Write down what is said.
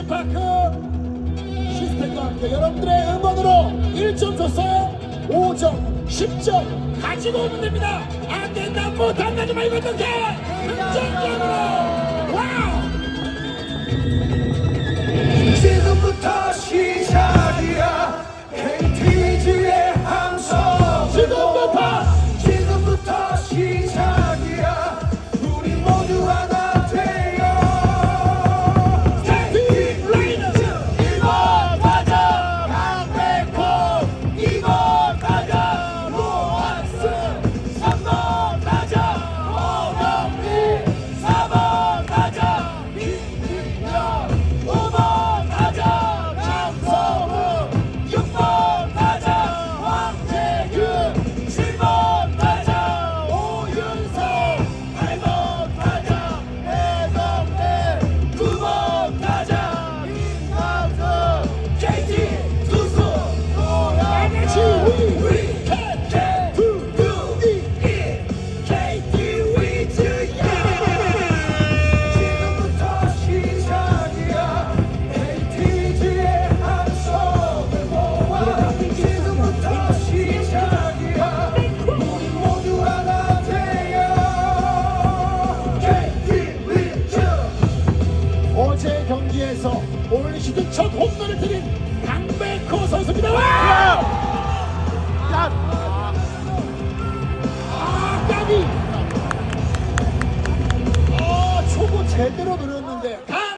벤치파크 시스템과 함께 여러분들의 응원으로 1점 줬어요. 5점 10점 가지고 오면 됩니다. 안 된다 못한다지 말고 어떡해. 긍정적으로. 와우! 지금부터 시작 경기에서 올 시즌 첫 홈런을 때린 강백호 선수입니다. 와! 아, 까비! 아, 초보 제대로 노려